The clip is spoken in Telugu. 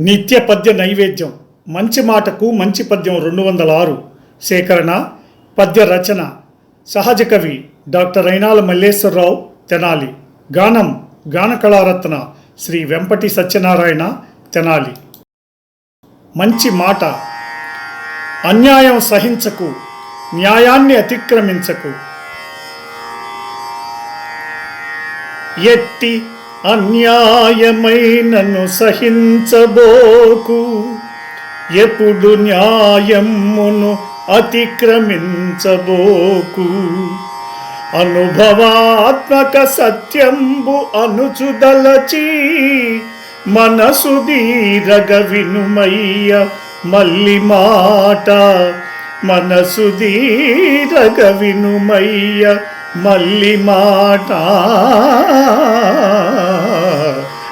నిత్య పద్య నైవేద్యం. మంచి మాటకు మంచి పద్యం రెండు వందల ఆరు. సేకరణ పద్య రచన. సహజ కవి డాక్టర్ రైనాల మల్లేశ్వరరావు తెనాలి. గానం గాన కళారత్న శ్రీ వెంపటి సత్యనారాయణ తెనాలి. మంచి మాట. అన్యాయం సహించకు న్యాయాన్ని అతిక్రమించకు. ఎట్టి అన్యాయమైనను సహించబోకు. ఎప్పుడు న్యాయమును అతిక్రమించబోకు. అనుభవాత్మక సత్యంబు అనుచుదలచి మనసు దీరగ వినుమయ్య మల్లి మాట. మనసు దీరగ వినుమయ్య మల్లి మాట.